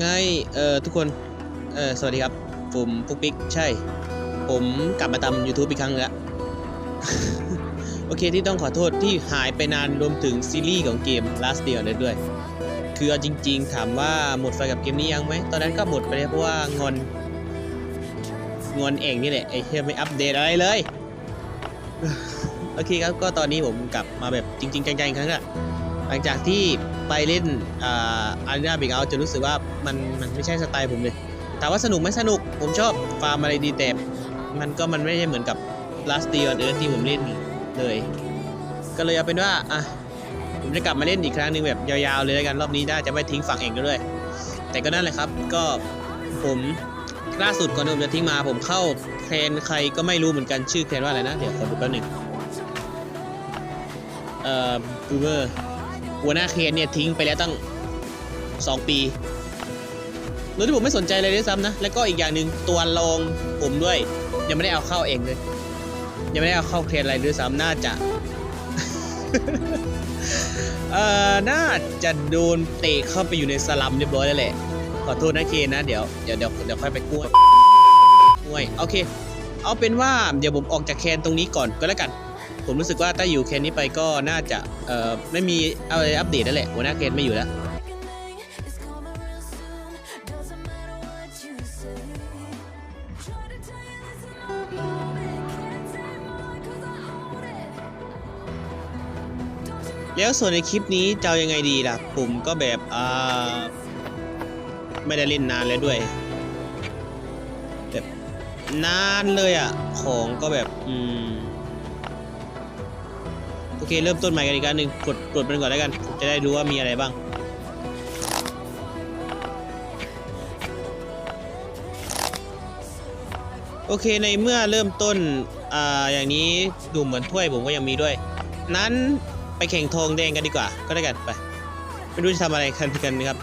ไงเอ่อทุกคนเอ่อสวัสดีครับ ผมปุ๊กปิ๊กใช่ ผมกลับมาทำ YouTube อีกครั้งแล้วโอเคที่ต้องขอโทษที่หายไปนานรวมถึงซีรีส์ของเกม Last Day on Earth ด้วย คือเอาจริง ๆ ถามว่าหมดไฟกับเกมนี้ยังไหม ตอนนั้นก็หมดไปแล้วเพราะว่างอน งอนเองนี่แหละไอ้เฮียไม่อัปเดตอะไรเลย โอเคครับก็ตอนนี้ผมกลับมาแบบจริง ๆ จังๆอีกครั้งอะหลังจากที่ ไปเล่นอารีนาบิ๊กเอาจะรู้สึกว่ามันมันไม่ใช่สไตล์ผมเลยถามว่าสนุกไหมสนุกผมชอบฟาร์มอะไรดีแต่มันก็มันไม่ใช่เหมือนกับ Last Day on Earth ที่ผมเล่นเลย ก็เลยเอาเป็นว่าอะผมจะกลับมาเล่นอีกครั้งหนึ่งแบบยาวๆเลยแล้วกันรอบนี้น่าจะไม่ทิ้งฝั่งเองด้วย แต่ก็นั่นแหละครับก็ผมล่าสุดก่อนที่ผมจะทิ้งมาผมเข้าแคลนใครก็ไม่รู้เหมือนกันชื่อแคลนว่าอะไรนะ เดี๋ยวขอดูแป๊บหนึ่งเอ่อบูเบอร์ หัวหน้าแคนเนี่ยทิ้งไปแล้วตั้ง 2 ปีโดยที่ผมไม่สนใจเลยด้วยซ้ำนะ แล้วก็อีกอย่างหนึ่งตัวรองผมด้วย ยังไม่ได้เอาเข้าเองเลย ยังไม่ได้เอาเข้าแคนอะไรด้วยซ้ำน่าจะ เอ่อ น่าจะโดนเตะเข้าไปอยู่ในสลัมเรียบร้อยแล้วแหละ ขอโทษนะเคนนะ เดี๋ยวเดี๋ยวเดี๋ยวเดี๋ยวค่อยไปกู้งวยโอเค เอาเป็นว่าเดี๋ยวผมออกจากแคนตรงนี้ก่อนก็แล้วกัน ผมรู้สึกว่าถ้าอยู่แคนนี้ไปก็น่าจะเอ่อไม่มีอะไรอัปเดตแล้วแหละหัวหน้าแคนไม่อยู่แล้วแล้วส่วนในคลิปนี้จะยังไงดีล่ะ ผมก็แบบอ่าไม่ได้เล่นนานแล้วด้วยแบบนานเลยอะ ของก็แบบ อืม อเคเริ่มต้นใหม่กันอีกครั้งหนึ่งกดกดมันก่อนแล้วกัน จะได้รู้ว่ามีอะไรบ้างโอเคในเมื่อเริ่มต้นอ่าอย่างนี้ดูเหมือนถ้วยผมก็ยังมีด้วย นั้นไปแข่งทองแดงกันดีกว่า ก็ได้กันไปไม่รู้จะทำอะไรกันกันนะครับ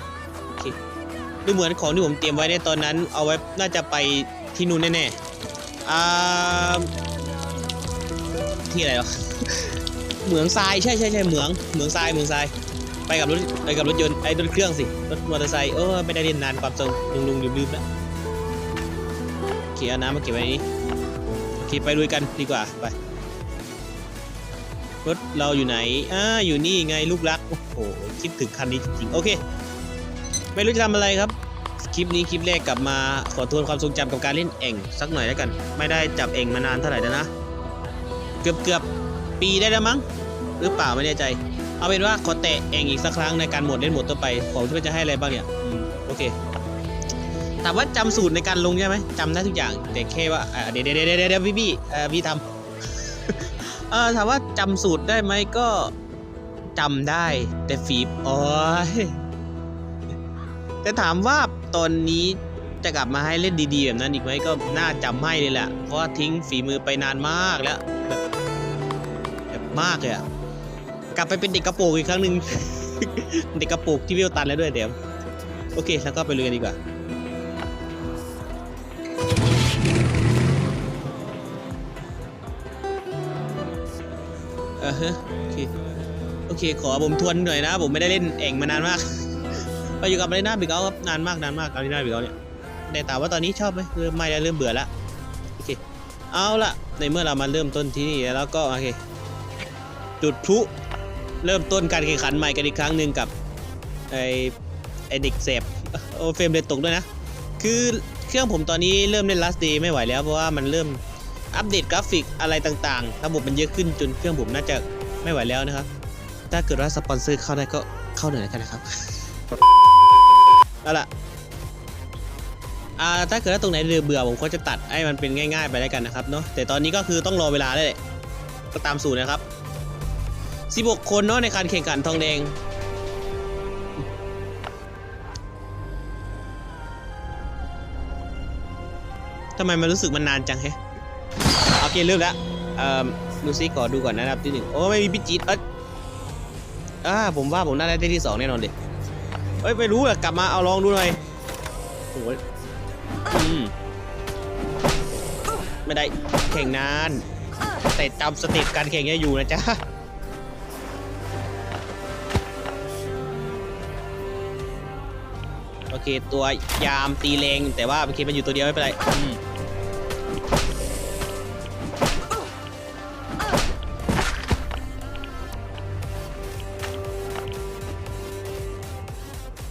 โอเคดูเหมือนของที่ผมเตรียมไว้ในตอนนั้น เอาไว้น่าจะไปที่นู่นแน่ๆอ่าที่อะไรวะ เหมืองทรายใช่ใช่ใช่เหมืองเหมืองทรายเหมืองทรายไปกับรถไปกับรถยนต์ไอ้รถเครื่องสิรถมอเตอร์ไซค์เออไม่ได้เล่นนานความทรงลุงลุงลืมลืมแล้วเคเอาน้ำมาเก็บไว้นี้โอเคไปลุยกันดีกว่าไปรถเราอยู่ไหนอ่าอยู่นี่ไงลูกรักโอ้โหคิดถึงคันนี้จริงๆโอเค ไม่รู้จะทำอะไรครับคลิปนี้คลิปแรกกลับมาขอทวนความทรงจำกับการเล่นเอ่งสักหน่อยแล้วกัน ไม่ได้จับเอ่งมานานเท่าไหร่แล้วนะ เกือบเกือบปีได้แล้วมั้ง หรือเปล่าไม่แน่ใจ เอาเป็นว่าขอแตะเองอีกสักครั้งในการโหมดเล่นโหมดต่อไปของที่มันจะให้อะไรบ้างเนี่ยโอเคถามว่าจำสูตรในการลงใช่ไหมจำได้ทุกอย่างแต่แค่ว่าเดี๋ยวเดี๋ยวเดี๋ยวเดี๋ยวพี่พี่พี่ทำเออถามว่าจำสูตรได้ไหมก็จำได้แต่ฝีโอ้ยแต่ถามว่าตอนนี้จะกลับมาให้เล่นดีๆแบบนั้นอีกไหมก็น่าจำให้เลยแหละเพราะว่าทิ้งฝีมือไปนานมากแล้วแบบมากเลยอะ กลับไปเป็นเด็กกระโปงอีกครั้งหนึ่ง เด็กกระโปงที่วิวตันแล้วด้วยเดี๋ยวโอเคแล้วก็ไปเลยกันดีกว่าเออฮะโอเคโอเค ขอผมทวนหน่อยนะ ผมไม่ได้เล่นเอ่งมานานมาก ไปอยู่กับอารีนาบิกเอาครับนานมากนานมากอารีนาบิกเอาเนี่ยแต่ถามว่าตอนนี้ชอบไหมเริ่มไม่แล้วเริ่มเบื่อแล้วโอเค เอาละในเมื่อเรามาเริ่มต้นที่นี่แล้วก็โอเค จุดพลุ เริ่มต้นการแข่งขันใหม่กันอีกครั้งหนึ่งกับไอไอเด็กเสพโอเฟรมเรทตกด้วยนะ คือเครื่องผมตอนนี้เริ่มเล่น last day ไม่ไหวแล้วเพราะว่ามันเริ่มอัปเดตกราฟิกอะไรต่างๆ ระบบมันเยอะขึ้นจนเครื่องผมน่าจะไม่ไหวแล้วนะครับ ถ้าเกิดว่าสปอนเซอร์เข้าได้ก็เข้าหน่อยกันนะครับเอาล่ะอ่าถ้าเกิดว่าตรงไหนเรือเบื่อผมก็จะตัดให้มันเป็นง่าย ๆ ไปแล้วกันนะครับเนาะแต่ตอนนี้ก็คือต้องรอเวลาเลยแหละก็ตามสูตรนะครับ 16 คนเนาะในการแข่งขันทองแดง ทำไมมันรู้สึกมันนานจังแฮะโอเคเริ่มแล้วเอ่อดูซิขอดูก่อนนะอันดับที่หนึ่งโอ้ไม่มีพิจิตเอ้ยอ่าผมว่าผมน่าได้ที่สองแน่นอนเลยเอ้ยไม่รู้อะกลับมาเอาลองดูหน่อยโอ้ยอืมไม่ได้แข่งนาน แต่จำสเต็ปการแข่งเนี่ยอยู่นะจ๊ะ เคตัวยามตีแรงแต่ว่าโอเคมันอยู่ตัวเดียวไม่เป็นไร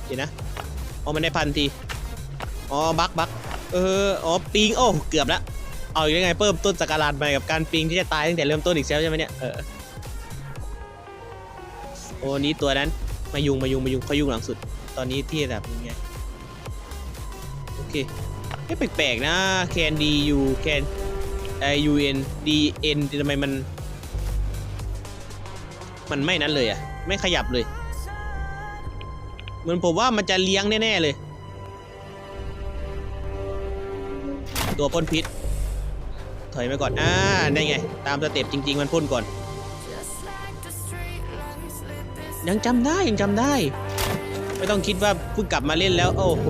เดี๋ยวนะอ๋อมันได้พันทีอ๋อบักบักเอออ๋อปิงโอ้เกือบแล้วเอาอีกยังไงเพิ่มต้นสกราดไปกับการปิงที่จะตายตั้งแต่เริ่มต้นอีกแล้วใช่ไหมเนี่ยเออโอ้นี้ตัวนั้นมายุงมายุงมายุงเขายุงหลังสุด ตอนนี้ที่ระดับยังไง เคเฮ้ยแปลกๆนะแคนดียูแคนไอยูเอ็นดีเอ็นทำไมมัน มันไม่นั้นเลยอะไม่ขยับเลย เหมือนผมว่ามันจะเลี้ยงแน่ ๆ เลย ตัวพ่นพิษ ถอยไปก่อน อ่าได้ไง ตามสเต็ปจริง ๆ มันพ่นก่อน ยังจำได้ยังจำได้ ไม่ต้องคิดว่าเพิ่งกลับมาเล่นแล้ว โอ้โห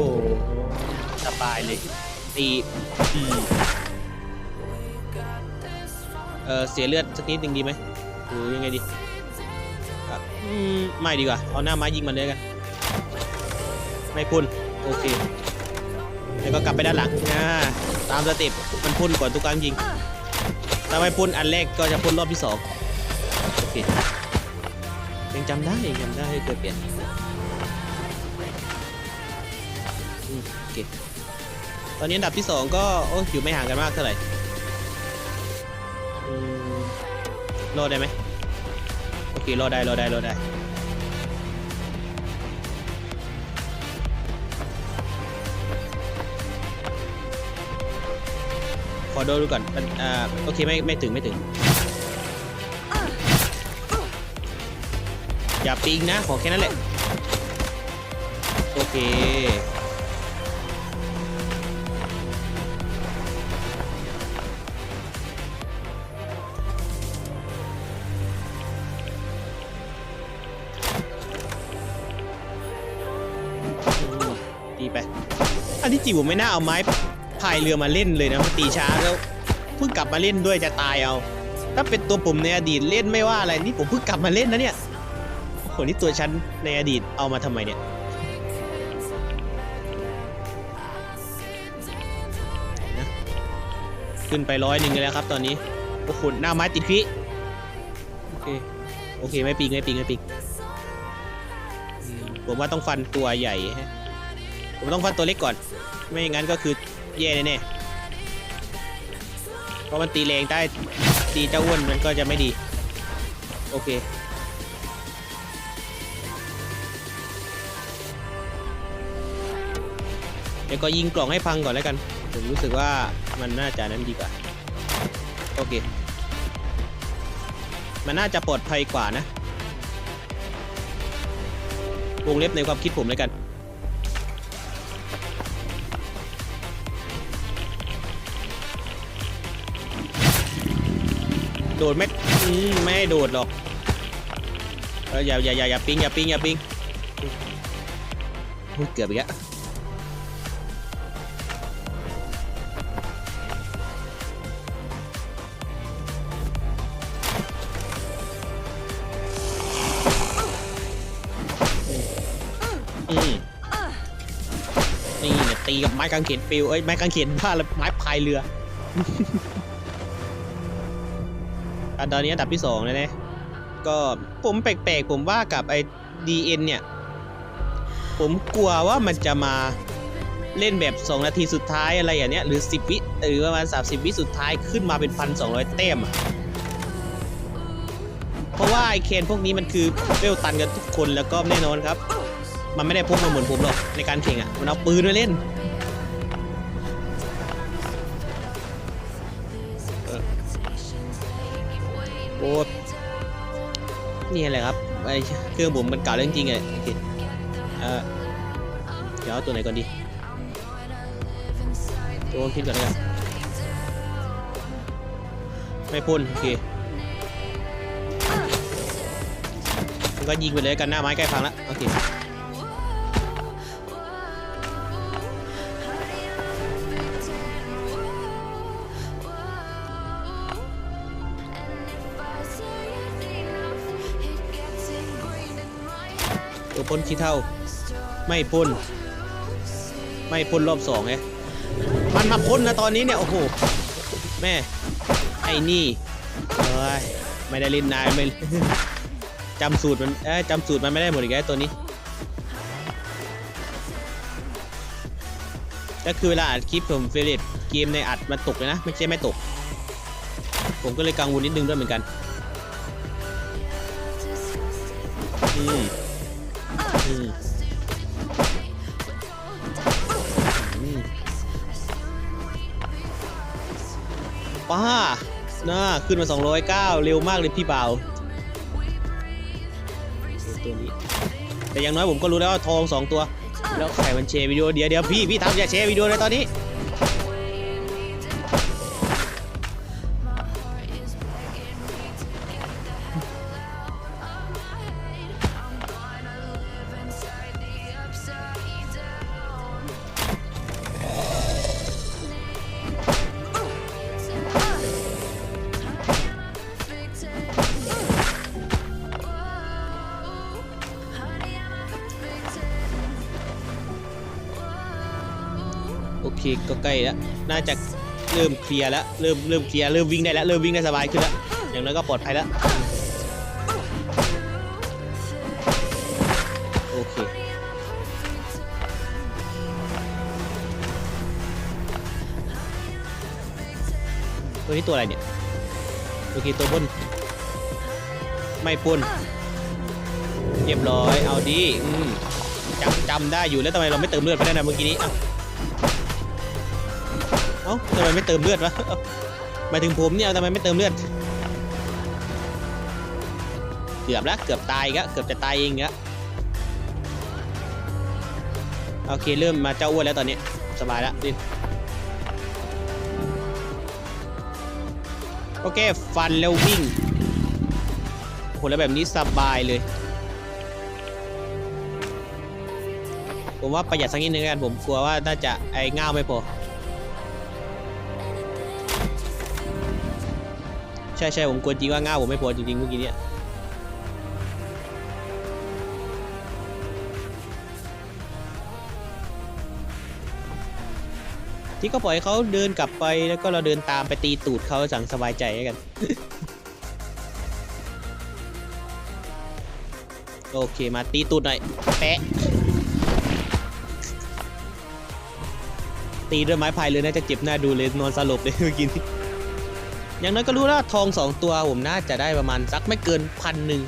ายเลยตีเออเสียเลือดสักนิดหนึ่งดีไหมหรือยังไงดีอืมไม่ดีกว่าเอาหน้าไม้ยิงมันเลยกัน ไม่พุ่นโอเคแล้วก็กลับไปด้านหลังอ่าตามสเต็ปมันพุ่นก่อนทุกครั้งจริงถ้าไม่พุ่นอันแรกก็จะพุ่นรอบที่สองโอเคยังจำได้ยังจำได้เคยเปลี่ยนอืมโอเค ตอนนี้อันดับที่สองก็โอ้อยู่ไม่ห่างกันมากเท่าไหร่อืมรอดได้ไหมโอเครอดได้รอดได้รอดได้ ขอโดนดูก่อนมันอ่าโอเคไม่ไม่ถึงไม่ถึง อย่าปิงนะ ขอแค่นั้นแหละ โอเค ตีไปอันที่จริงผมไม่น่าเอาไม้พายเรือมาเล่นเลยนะมันตีช้าแล้วเพิ่งกลับมาเล่นด้วยจะตายเอา ถ้าเป็นตัวผมในอดีตเล่นไม่ว่าอะไรนี่ผมเพิ่งกลับมาเล่นนะเนี่ยโหนี่ตัวฉันในอดีตเอามาทำไมเนี่ยนะขึ้นไปร้อยหนึ่งเลยแล้วครับตอนนี้โอ้โหหน้าไม้ติดพิโอเคโอเคไม่ปิงไม่ปิงไม่ปิงผมว่าต้องฟันตัวใหญ่ฮะ ผมต้องฟันตัวเล็กก่อน ไม่อย่างนั้นก็คือแย่แน่ๆเพราะมันตีแรงได้ตีเจ้าอ้วนมันก็จะไม่ดี โอเคเดี๋ยวก็ยิงกล่องให้พังก่อนแล้วกัน ผมรู้สึกว่ามันน่าจะนั้นดีกว่า โอเค มันน่าจะปลอดภัยกว่านะ วงเล็บในความคิดผมเลยกัน โดดไมอืมไม่โดดหรอกเอย่าอย่าอย่าอย่าปิงอย่าปิงอย่าปิงเกือบอีกแล้วอืมนี่เนี่ยตีกับไม้กางเขนปิวเอ้ยไม้กางเขนบ้าแล้วไม้พายเรือ อันตอนนี้อันดับที่สองเลยนะก็ผมแปลกๆ ผมว่ากับไอ้ DN เนี่ย ผมกลัวว่ามันจะมาเล่นแบบ 2 นาทีสุดท้ายอะไรอย่างเนี้ยหรือ 10 วิหรือประมาณ 30 วิสุดท้ายขึ้นมาเป็นพันสองแต้มอะเพราะว่าไอเคนพวกนี้มันคือเวลตันกันทุกคนแล้วก็แน่นอนครับ มันไม่ได้พกมาเหมือนผมหรอกในการแข่งอะมันเอาปืนมาเล่น นี่อะไรครับไอเครื่องผมมันเก่าเรื่องจริงไงโอเคเออเดี๋ยวเอาตัวไหนก่อนดีตัวคิดก่อนเลยกันไม่พ่นโอเคก็ยิงไปเลยกันหน้าไม้ใกล้พังแล้วโอเค พ่นขี้เท่า ไม่พ่นไม่พ่นรอบสองไงมันมาพ่นนะตอนนี้เนี่ย โอ้โห แม่ ไอ้นี่เอ้ยไม่ได้เล่นนายไม่จำสูตรมันเอ้จำสูตรมันไม่ได้หมดอีกแล้วตัวนี้ก็คือเวลาอัดคลิปผมเฟรนเกมในอัดมันตกเลยนะ ไม่ใช่ไม่ตก ผมก็เลยกังวลนิดนึงด้วยเหมือนกัน ป้าน่าขึ้นมา 209 เร็วมากเลยพี่บ่าวตัวนี้ แต่อย่างน้อยผมก็รู้แล้วว่าทอง 2 ตัว แล้วใครมันเชร์วิดีโอเดี๋ยวเดี๋ยวพี่ พี่ทำอย่าแชร์วิดีโอเลยตอนนี้ ก็ใกล้แล้วน่าจะเริ่มเคลียร์แล้วเริ่มเริ่มเคลียร์เริ่มวิ่งได้แล้วเริ่มวิ่งได้สบายขึ้นแล้วอย่างน้อยก็ปลอดภัยแล้วโอเคตัวนี้ตัวอะไรเนี่ยโอเคตัวบนไม่ปนเรียบร้อยเอาดีจำจำได้อยู่แล้วทำไมเราไม่เติมเลือดไปได้นะเมื่อกี้นี้อ้า เอ้าทำไมไม่เติมเลือดวะหมายถึงผมเนี่ยทำไมไม่เติมเลือด เกือบแล้วเกือบตายอีกแล้วเกือบจะตายเองอีกแล้วโอเคเริ่มมาเจ้าอ้วนแล้วตอนนี้สบายแล้วดิโอเคฟันแล้ววิ่งโหแล้วแบบนี้สบายเลย ผมว่าประหยัดสักนิดนึงกันผมกลัวว่าน่าจะไอ้ง่าวไม่พอ ใช่ใช่ผมกลัวจริงว่าง่าผมไม่พอจริงๆเมื่อกี้เนี่ยที่ก็ปล่อยเขาเดินกลับไปแล้วก็เราเดินตามไปตีตูดเขาสั่งสบายใจกัน โอเคมาตีตูดหน่อยแปะตีด้วยไม้พายเลยน่าจะเจ็บหน้าดูเลยนอนสลบเลยเมื่อกี้ อย่างนั้นก็รู้แล้วทองสองตัวผมน่าจะได้ประมาณสักไม่เกินพันหนึ่ง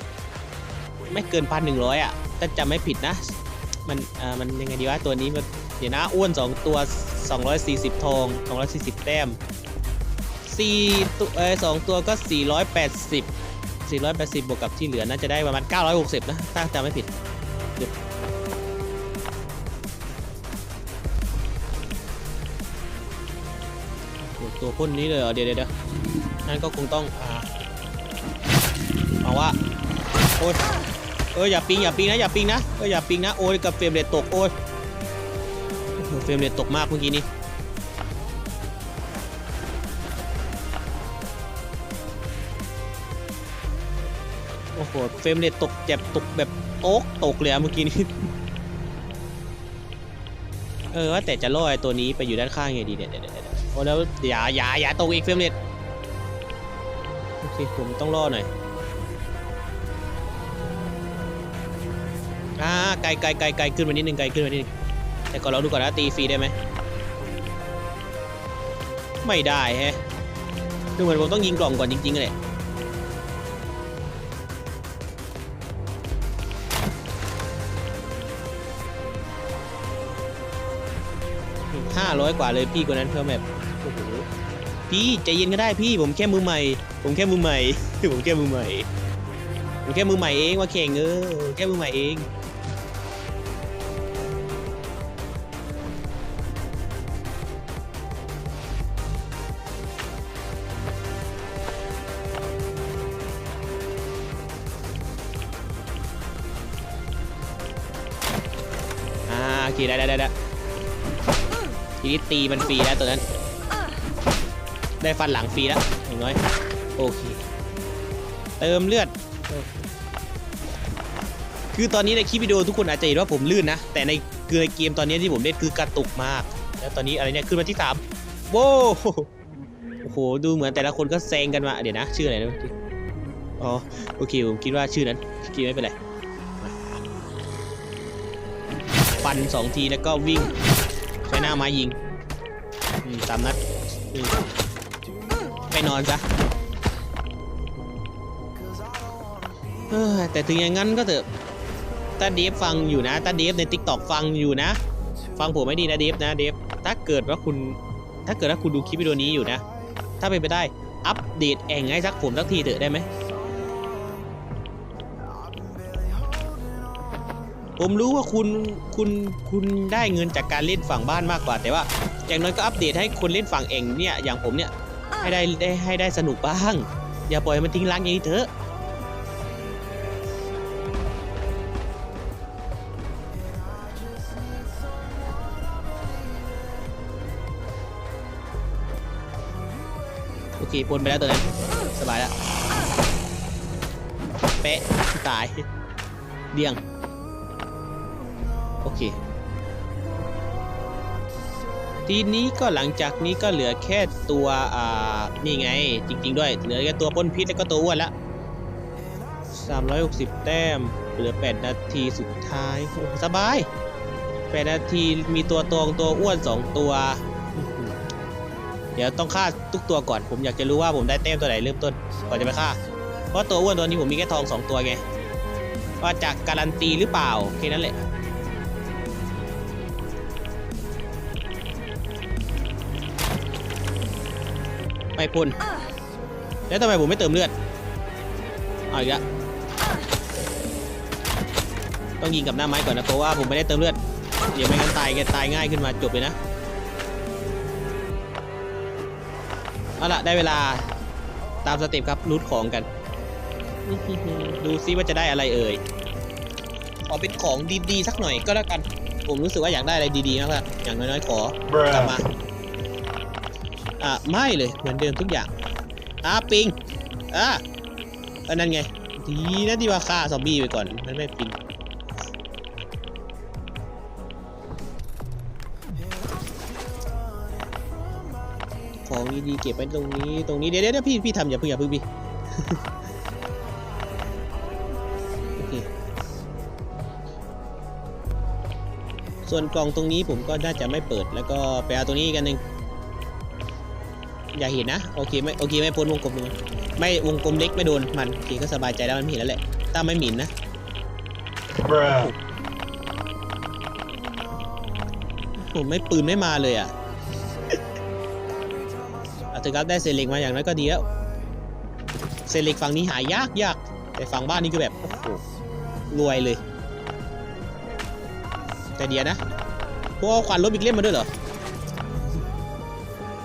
ไม่เกินพันหนึ่งร้อยอะถ้าจำไม่ผิดนะ มันอ่ามันยังไงดีวะตัวนี้มันเดี๋ยวนะอ้วนสองตัว 240 ทอง 240 แต้มสี่ตัวเออสองตัวก็ 480 480 บวกกับที่เหลือน่าจะได้ประมาณ 960 นะ ถ้าจำไม่ผิดตัวพ่นนี้เลยเหรอเดี๋ยวเดี๋ยว เดี๋ยวนั่นก็คงต้องอ่าเอาว่าโอ้ยเอออย่าปิงอย่าปิงนะอย่าปิงนะเอออย่าปิงนะโอ้ยกับเฟรมเรทตกโอ้ยเฟรมเรทตกมากเมื่อกี้นี้โอ้โหเฟรมเรทตกเจ็บตกแบบโต๊กตกเลยอะเมื่อกี้นี้เออว่าแต่จะล่อไอตัวนี้ไปอยู่ด้านข้างไงดีเนี่ยเดี๋ยวเดี๋ยวเดี๋ยวโอ้แล้วอย่าอย่าอย่าตกอีกเฟรมเรท โอเคผมต้องล่อหน่อยอ่าไกลไกลไกลไกลขึ้นมานิดนึงไกลขึ้นมานิดนึงแต่ก่อนเราดูก่อนนะตีฟรีได้ไหมไม่ได้แฮะดูเหมือนผมต้องยิงกล่องก่อนจริงๆเลยห้าร้อยกว่าเลยพี่คนนั้นเพิ่มแบบโอ้โห พี่ใจเย็นก็ได้พี่ผมแค่มือใหม่ ผมแค่มือใหม่ผมแค่มือใหม่ผมแค่มือใหม่เองว่าเข่งเออแค่มือใหม่เองอ่าโอเคได้ได้ได้ได้ทีนี้ตีมันฟรีแล้วตัวนั้น ได้ฟันหลังฟรีแล้วอย่างน้อยโอเค เติมเลือด คือตอนนี้ในคลิปวิดีโอทุกคนอาจจะเห็นว่าผมลื่นนะ แต่ในคือในเกมตอนนี้ที่ผมเล่นคือกระตุกมาก แล้วตอนนี้อะไรเนี่ยขึ้นมาที่สามโว้โอ้โห ดูเหมือนแต่ละคนก็แซงกันมา เดี๋ยวนะ ชื่ออะไรนะเมื่อกี้อ๋อ โอเค ผมคิดว่าชื่อนั้นคิดไม่เป็นไรฟันสองทีแล้วก็วิ่งใช้หน้าไม้ยิงตามนัดอืม นอนซะเอ้ยแต่ถึงอย่างนั้นก็เถอะตาเดฟฟังอยู่นะตาเดฟในทิกตอกฟังอยู่นะ ฟังผมไม่ดีนะเดฟนะเดฟถ้าเกิดว่าคุณ ถ้าเกิดว่าคุณดูคลิปวิดีโอนี้อยู่นะ ถ้าเป็นไปได้ อัปเดตแองให้สักผมสักทีเถอะได้ไหมผมรู้ว่าคุณคุณคุณได้เงินจากการเล่นฝั่งบ้านมากกว่า แต่ว่าอย่างน้อยก็อัปเดตให้คนเล่นฝั่งเองเนี่ยอย่างผมเนี่ย ให้ได้ได้ให้ได้สนุกบ้าง อย่าปล่อยมันทิ้งร้างอย่างนี้เถอะ โอเคปนไปแล้วตัวนั้นสบายแล้วเป๊ะตายเดี่ยง โอเค ทีนี้ก็หลังจากนี้ก็เหลือแค่ตัวอ่านี่ไง จริง ๆ ด้วย เหลือแค่ตัวพ่นพิษแล้วก็ตัวอ้วนละ360 แต้ม เหลือ 8 นาทีสุดท้ายโอ้สบาย 8 นาทีมีตัวตรงตัวอ้วน 2 ตัว เดี๋ยวต้องฆ่าทุกตัวก่อน ผมอยากจะรู้ว่าผมได้แต้มตัวไหนเริ่มต้น ก่อนจะไปฆ่า เพราะตัวอ้วนตัวนี้ผมมีแค่ทอง 2 ตัวไง ว่าจากการันตีหรือเปล่า แค่นั้นแหละ ไม่พ่นแล้วทำไมผมไม่เติมเลือดเอาอีกแล้วต้องยิงกับหน้าไม้ก่อนนะเพราะว่าผมไม่ได้เติมเลือดเดี๋ยวไม่งั้นตายแกตายง่ายขึ้นมาจบเลยนะเอาล่ะได้เวลาตามสเต็ปครับรูทของกัน ดูซิว่าจะได้อะไรเอ่ยขอเป็นของดีๆสักหน่อยก็แล้วกัน ผมรู้สึกว่าอยากได้อะไรดีๆมากแล้วอย่างน้อยๆขอกลับมา อะไม่เลยเหมือนเดิมทุกอย่างอะปิงอะอันนั้นไง ดีนะที่ว่าฆ่าซอมบี้ไปก่อนนั่นไม่ปิงของดีๆเก็บไว้ตรงนี้ ตรงนี้เดี๋ยวเดี๋ยวพี่พี่ทำอย่าเพิ่งอย่าเพิ่งพี่โอเคส่วนกล่องตรงนี้ผมก็น่าจะไม่เปิดแล้วก็ไปเอาตรงนี้อีกอันหนึ่ง อย่าเห็นนะโอเคไม่โอเคไม่พ้นวงกลมเลยไม่วงกลมเล็กไม่โดนมันโอเคก็สบายใจแล้วมันไม่เห็นแล้วแหละถ้าไม่หมิ่นนะ Bruh. ผมไม่ปืนไม่มาเลยอะเอาเถอะครับได้เซเล็กมาอย่างน้อยก็ดีแล้วเซเล็กฝั่งนี้หายากยากแต่ฝั่งบ้านนี่คือแบบโอ้โหรวยเลย แต่เดียวนะพวกเอาควันลบอีกเล่มมาด้วยเหรอ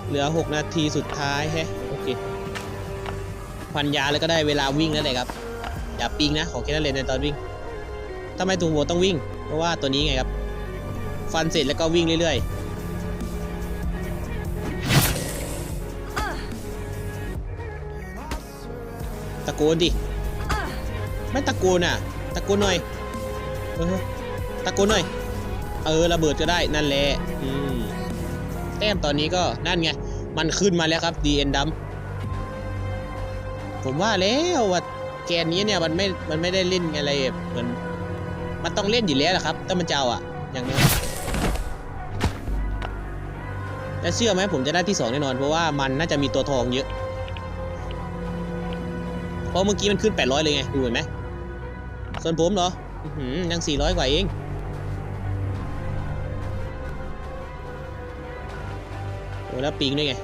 เหลือ 6 นาทีสุดท้ายแฮะโอเคควันยาแล้วก็ได้เวลาวิ่งแล้วแหละครับ อย่าปิงนะ ขอแค่นั้นเลยในตอนวิ่งทำไมถุงหัวต้องวิ่ง เพราะว่าตัวนี้ไงครับ ฟันเสร็จแล้วก็วิ่งเรื่อยๆ ตะโกนดิ ไม่ตะโกนอะ ตะโกนหน่อย เออ ตะโกนหน่อย เออ ระเบิดก็ได้ นั่นแหละ แต้มตอนนี้ก็นั่นไง มันขึ้นมาแล้วครับ DN ดำผมว่าแล้วว่าแกนนี้เนี่ยมันไม่ มันไม่ได้เล่นอะไรแบบเหมือนมันต้องเล่นอยู่แล้วละครับ ถ้ามันจะเอาอะอย่างน้อยและเชื่อไหมผมจะได้ที่สองแน่นอน เพราะว่ามันน่าจะมีตัวทองเยอะ เพราะเมื่อกี้มันขึ้น 800 เลยไง ดูเห็นไหมส่วนผมเหรอยัง 400 กว่าเอง อ้แล้วปิงด้วยไง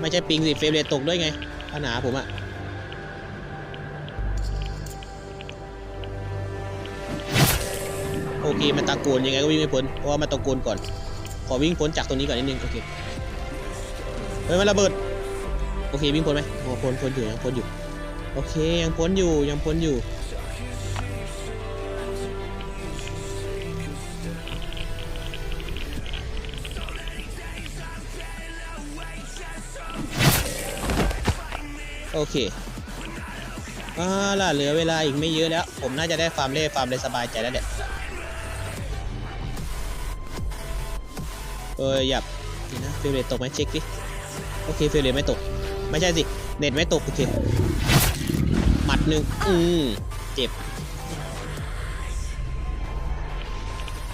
ไม่ใช่ปิงสิเฟรมเรทตกด้วยไงปัญหาผมอะโอเค มันตะโกนยังไงก็วิ่งไม่พ้น เพราะว่ามันตะโกนก่อน ขอวิ่งพ้นจากตรงนี้ก่อนนิดนึง โอเค เฮ้ย มันระเบิด โอเค วิ่งพ้นไหมโอ้พ้นพ้นอยู่ยังพ้นอยู่ โอเค ยังพ้นอยู่ ยังพ้นอยู่ โอเคอาล่ะเหลือเวลาอีกไม่เยอะแล้ว ผมน่าจะได้ฟาร์มเล่ฟาร์มเลยสบายใจแล้วแหละเออหยับนี่นะฟิลเลตตกไหมเช็คดิโอเคฟิลเลตไม่ตก ไม่ใช่สิ เน็ตไม่ตก โอเค หมัดหนึ่งอืมเจ็บ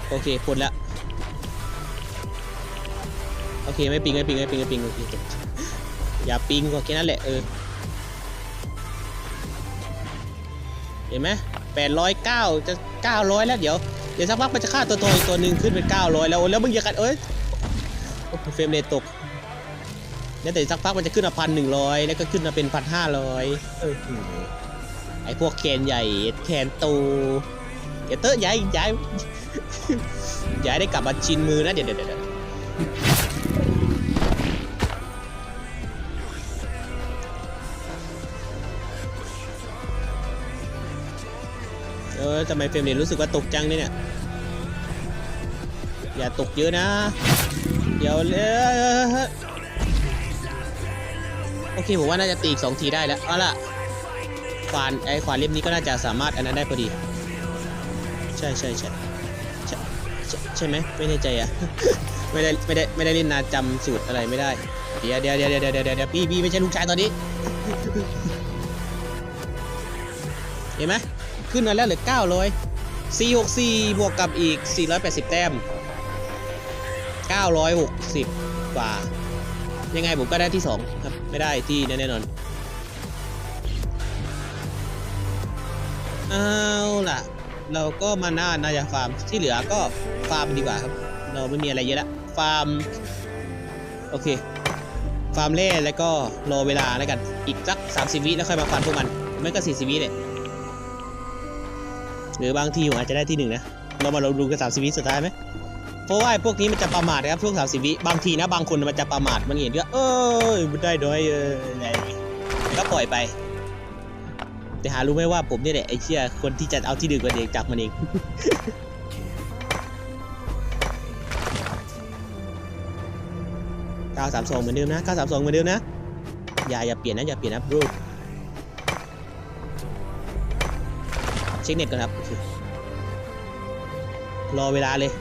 โอเคพ้นละโอเค ไม่ปิง ไม่ปิง ไม่ปิง ไม่ปิงโอเคจบอย่าปิงก็แค่นั้นแหละ เออ เห็นไหมแปดร้อยเก้าจะเก้าร้อยแล้วเดี๋ยวเดี๋ยวสักพักมันจะฆ่าตัวตังอีกตัวหนึ่งขึ้นเป็นเก้าร้อยแล้วแล้วมึงอย่ากันเอ้ยเฟรมเรทตกแล้วแต่สักพักมันจะขึ้นมาพันหนึ่งร้อยแล้วก็ขึ้นมาเป็นพันห้าร้อยไอพวกแคนใหญ่แคนโตอย่าเตอะย้ายย้ายย้ายได้กลับมาชินมือนะเดี๋ยวเดี๋ยวเดี๋ยว ทำไมเฟรมเรทรู้สึกว่าตกจังเนี่ย อย่าตกเยอะนะ เดี๋ยวเลยโอเคผมว่าน่าจะตีอีกสองทีได้แล้ว เอาล่ะควานไอ้ควานเล่มนี้ก็น่าจะสามารถอันนั้นได้พอดี ใช่ใช่ใช่ใช่ใช่ไหมไม่แน่ใจอะไม่ได้ไม่ได้ไม่ได้เล่นนานจำสูตรอะไรไม่ได้ เดี๋ยวเดี๋ยวเดี๋ยวเดี๋ยวเดี๋ยวพี่พี่ไม่ใช่ลูกชายตอนนี้ เห็นไหม ขึ้นมาแล้วเหลือ 900 464 บวกกับอีก 480 แต้ม 960 กว่า ยังไงผมก็ได้ที่ 2 ครับ ไม่ได้ที่แน่นอน เอาล่ะ เราก็มาหน้านายฟาร์ม ที่เหลือก็ฟาร์มดีกว่าครับ เราไม่มีอะไรเยอะละฟาร์ม โอเคฟาร์มเล่แล้วก็รอเวลาแล้วกัน อีกสัก 30 วิแล้วค่อยมาฟาร์มพวกมัน ไม่ก็ 40 วิเลย หรือบางทีผมอาจจะได้ที่หนึ่งนะ เรามาลองดูกันสามสิบวิสุดท้ายไหมเพราะว่าพวกนี้มันจะประมาทนะครับช่วงสามสิบวิบางทีนะบางคนมันจะประมาทมันเห็นก็เออมันได้ด้อยเออะไรก็ปล่อยไป แต่หารู้ไหมว่าผมเนี่ยแหละไอ้เชี่ยคนที่จะเอาที่หนึ่งกว่าเองจากมันเองเก้าสามสองเหมือนเดิมนะเก้าสามสองเหมือนเดิมนะอย่าอย่าเปลี่ยนนะอย่าเปลี่ยนนะรูป เช็คเน็ตก่อนครับ รอเวลาเลย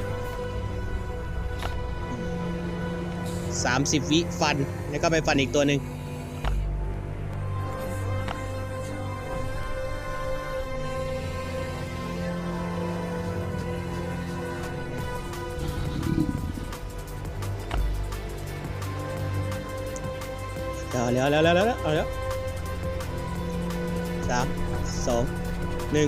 30 วิฟัน แล้วก็ไปฟันอีกตัวหนึ่งแล้วแล้วแล้วแล้วแล้วสามสองหนึ่ง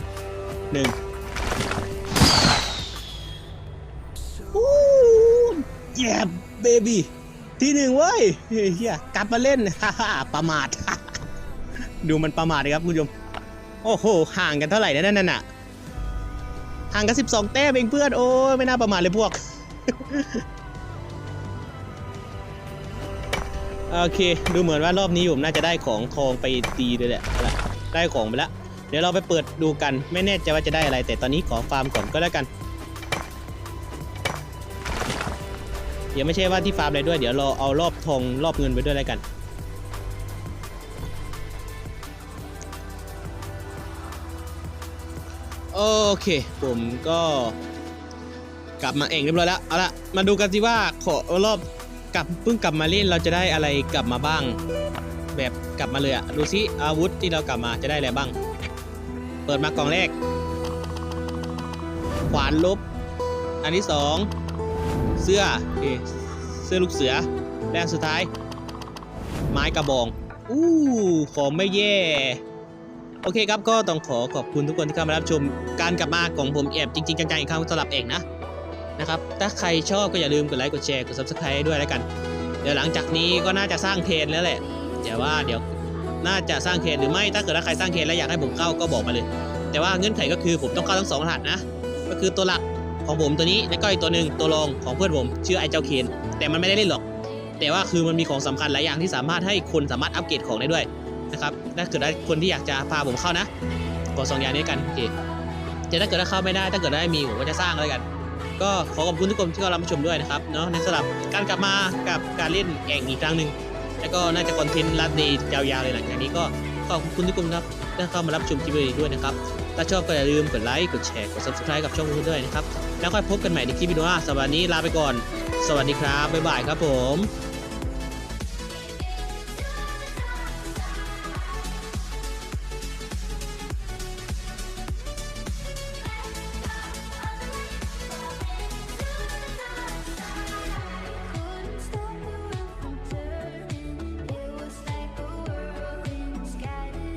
หนึ่งวู้เย้เบบี้ที่หนึ่งเว้ยเฮ้ยเฮียกลับมาเล่นฮ่าฮ่าประมาท ดูมันประมาทเลยครับคุณผู้ชม โอ้โห ห่างกันเท่าไหร่นะนั่นน่ะห่างกัน 12 แต้มเองเพื่อน โอ้ยไม่น่าประมาทเลยพวก โอเค ดูเหมือนว่ารอบนี้ผมน่าจะได้ของทองไปตีเลยแหละเอาละได้ของไปแล้ว เดี๋ยวเราไปเปิดดูกัน ไม่แน่ใจว่าจะได้อะไร แต่ตอนนี้ขอฟาร์มก่อนก็แล้วกัน เดี๋ยวไม่ใช่ว่าที่ฟาร์มอะไรด้วย เดี๋ยวเราเอารอบทองรอบเงินไปด้วยแล้วกัน โอเค ผมก็กลับมาเองเรียบร้อยแล้ว เอาละมาดูกันสิว่าขอรอบกลับเพิ่งกลับมาเล่นเราจะได้อะไรกลับมาบ้าง แบบกลับมาเลยอะดูซิอาวุธที่เรากลับมาจะได้อะไรบ้าง เปิดมากล่องแรก ขวานลบ อันที่สองเสื้อโอเสื้อลูกเสือและอันสุดท้าย ไม้กระบอง อู้ของไม่แย่ โอเคครับก็ต้องขอขอบคุณทุกคนที่เข้ามารับชมการกลับมาของผมแอบจริงๆจังๆอีกครั้งสำหรับเอกนะนะครับ ถ้าใครชอบก็อย่าลืมกดไลค์กดแชร์กด subscribe ด้วยแล้วกัน เดี๋ยวหลังจากนี้ก็น่าจะสร้างเทรนแล้วแหละแต่ว่าเดี๋ยว น่าจะสร้างเคนหรือไม่ถ้าเกิดว่าใครสร้างเคนแล้วอยากให้ผมเข้าก็บอกมาเลย แต่ว่าเงื่อนไขก็คือผมต้องเข้าทั้งสองรหัสนะ ก็คือตัวหลักของผมตัวนี้แล้วก็อีกตัวหนึ่งตัวรองของเพื่อนผมชื่อไอ้เจ้าเคนแต่มันไม่ได้เล่นหรอก แต่ว่าคือมันมีของสำคัญหลายอย่างที่สามารถให้คนสามารถอัปเกรดของได้ด้วยนะครับถ้าเกิดว่าคนที่อยากจะพาผมเข้านะขอสองอย่างนี้กันโอเคแต่ถ้าเกิดว่าเข้าไม่ได้ถ้าเกิดได้มีผมก็จะสร้างแล้วกันก็ขอขอบคุณทุกคนที่เข้ารับชมด้วยนะครับเนาะในสำหรับการกลับมากับการเล่นแก่งอีกครั้งหนึ่ง แล้วก็น่าจะคอนเทนต์รัดเดย์ยาวๆเลยหลังจากนี้ก็ขอบคุณทุกคนครับที่เข้ามารับชมคลิปนี้ด้วยนะครับ ถ้าชอบก็อย่าลืมกดไลค์ กดแชร์ กด subscribe กับช่องคุณด้วยนะครับ แล้วค่อยพบกันใหม่ในคลิปวิดีโอหน้าสำหรับวันนี้ลาไปก่อน สวัสดีครับ บ๊ายบายครับผม